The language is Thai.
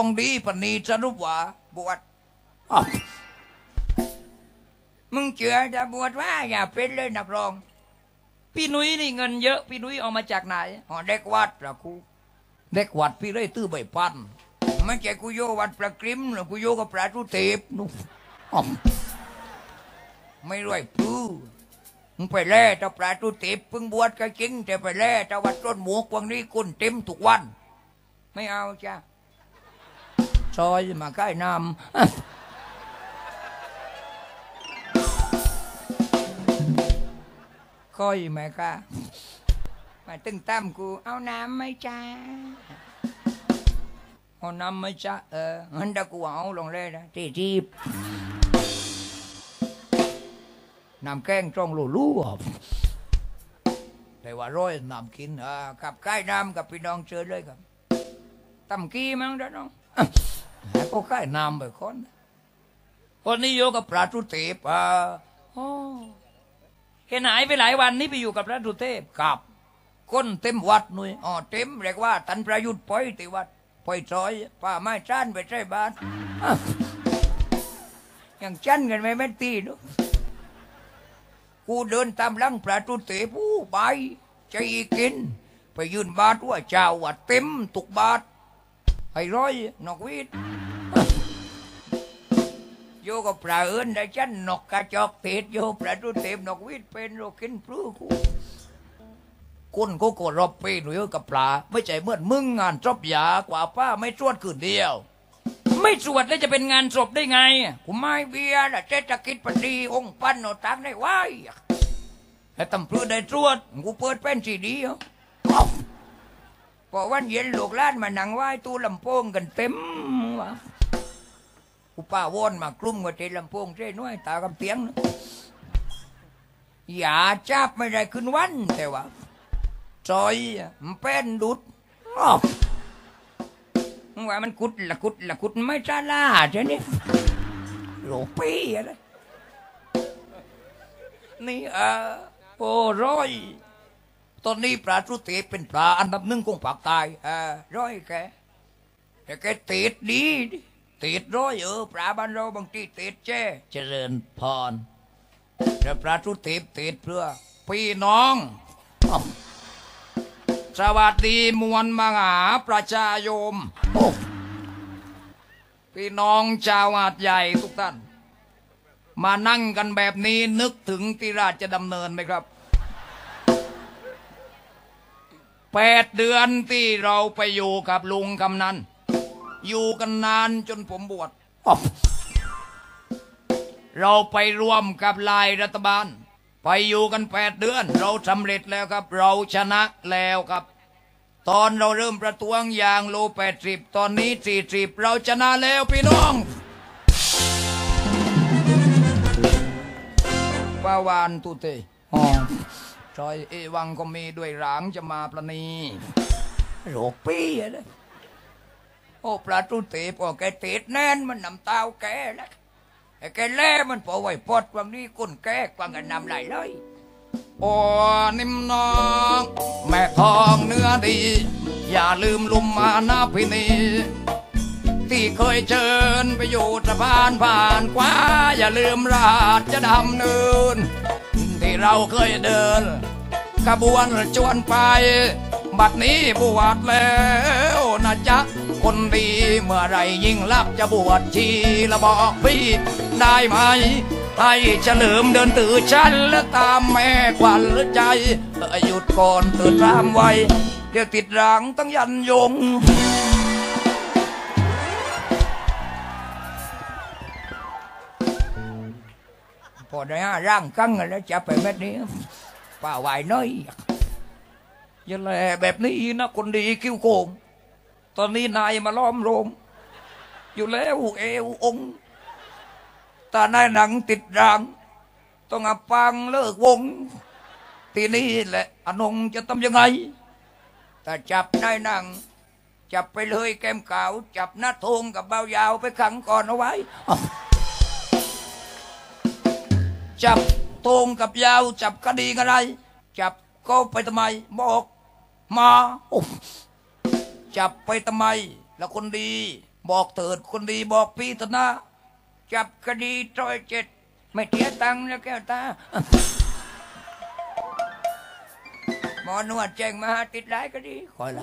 องดีปณีสรุปว่าบวชอ้าวมึงเชื่อจะบวชว่าอย่าเป็นเลยนักร้อง พี่นุ้ยนี่เงินเยอะ พี่นุ้ยเอามาจากไหนอ๋อเด็กวัดละครูเด็กวัดพี่เลยตื้อใบพันไม่ใช่กูโยวัดประกริมหรือกูโยกับพระทุเทพนู่นอ้าวไม่รวยพื้มึงไปแล่เจ้าพระทุเทพเพิ่งบวชก็จริงแต่ไปแล่เจ้าวัดต้นหมูกวังนี้กุนเต็มทุกวัน ไม่เอาจ้ะ ซอยมาใกล้น้ำค่อยไหมคะมาตึงตั้มกูเอาน้ำไหมจ้าเอาน้ำไหมจ้าเอองั้นเดี๋ยวกูเอาลงเลยนะที่จีบน้ำแกงจ้องลูลู่อะแต่ว่าร้อยน้ำกินอ่ากับใกล้น้ำกับพี่น้องเชิญเลยครับตั้มกี้มั้งเด้อน้อง ก็ใกล้น้ำไปคนคนนี้โยกับปลาทุเทพอ่าโอ้เห็นหายไปหลายวันนี่ไปอยู่กับพระดุเทพกับคนเต็มวัดหนุ่ยอ๋อเต็มเรียกว่า ตันประยุทธ์ปล่อยติวัดปล่อยซอยป้าไม้จ้านไปใช้บ้านอ้างจันกันไหมแม่ตีเนอะกูเดินตามลังพระดุเทพผู้ไปใจกิน ไปยืนบาทว่าเจ้าวัดเต็มตุกบาทให้ร้อยนอกวิทย์ โยกับปลาเอินได้จันนกกระจอกเทศโยปลาตุเทพนกวิทเป็นโรกินปลื้กูคนก็กดรอบปีหนุ่ยกับปลา ไม่ใช่เมื่อนมึงงานจบยากว่าป้าไม่ชวดคืนเดียว ไม่สวดแล้วจะเป็นงานศพได้ไงกูไม่เบียร์เศรษฐกิจปดีองค์ปั้นโนตักได้ไว้แล้วตำรวจได้ตรวจกูเปิดเป็นสีดีเหรออ้าวพอวันเย็นลูกล้านมานั่งไหว้ตู้ลำโพงกันเต็มวะ กูป้าว่อนมากลุ่มกับเจลำโพงเจ้น้อยตากำเตียงนะอย่าจับไม่ได้ขึ้นวัน แต่ว่าซอยมันเป็นดุดอ้าวมึงว่ามันกุดละกุดละกุดไม่จ้าล่าใช่นี่โลปีอะไรนี่เออโอ้ร้อยตอนนี้ปลาทุเตเป็นปลาอันดับหนึ่งของภาคใต้เออร้อยแกแต่แกติดดีดิ ติดร้อยเออปลาบ้านเราบางทีติดแจ้เจริญพรแต่ปลาทุติบติดเพื่อพี่น้องอ้าวสวัสดีมวลมหาประชาโยม พี่น้องชาวหาดใหญ่ทุกท่าน มานั่งกันแบบนี้นึกถึงที่ราชดำเนินไหมครับแปดเดือนที่เราไปอยู่กับลุงกำนัน อยู่กันนานจนผมบวชอ้าวเราไปร่วมกับลายรัฐบาล ไปอยู่กันแปดเดือน เราสำเร็จแล้วครับ เราชนะแล้วครับ ตอนเราเริ่มประท้วงอย่างโลแปดสิบตอนนี้สี่สิบเราชนะแล้วพี่น้องปาวานตุเตอ๋อซอยเอวังก็มีด้วยหลางจะมาประนีโรปีอะไร โอ้ปลาตุเตพอแกเตดแน่นมันนำเต้าแกแล้วไอ้แกแล่มันพอไหวปอดวังนี้ก้นแกกวังกันนำไหลเลยโอ้นิ่มน้อง แม่ทองเนื้อดี อย่าลืมลุมมานาพินีที่เคยเชิญไปอยู่สะพานผ่านกว่า อย่าลืมราชดำเนิน ที่เราเคยเดินขบวนจวนไป บัดนี้บวชแล้วนะจ๊ะ คนดีเมื่อไรยิ่งลักจะบวชชีละบอกพี่ได้ไหมให้เฉลิมเดินตื่นฉันและตามแม่ควันใจเอ่อหยุดก่อนตื่นตามไวเดี๋ยวติดรังตั้งยันยงพอได้ร่างกั้งแล้วจับไปเม็ดนี้ป่าไหวายน้อย อย่าแหลแบบนี้นะคนดีคิ้วโกง ตอนนี้นายมาล้อมโรม อยู่แล้วเอวองตานายหนังติดราง ต้องอับปังเลิกวง ทีนี้แหละอนงจะทำยังไง แต่จับนายหนัง จับไปเลยแก้มขาว จับหน้าทงกับเบายาวไปขังก่อนเอาไว้ จับโตงกับยาว จับคดีอะไร จับก็ไปทำไมบอก มาจับไปทำไมแล้วคนดี บอกเถิดคนดีบอกพี่ตนะ จับคดีจอยเจ็ด ไม่เทียตังนะแล้วแก้วตาหมอนวดแจ้งมาหาติดร้ายก็ดีคอยละ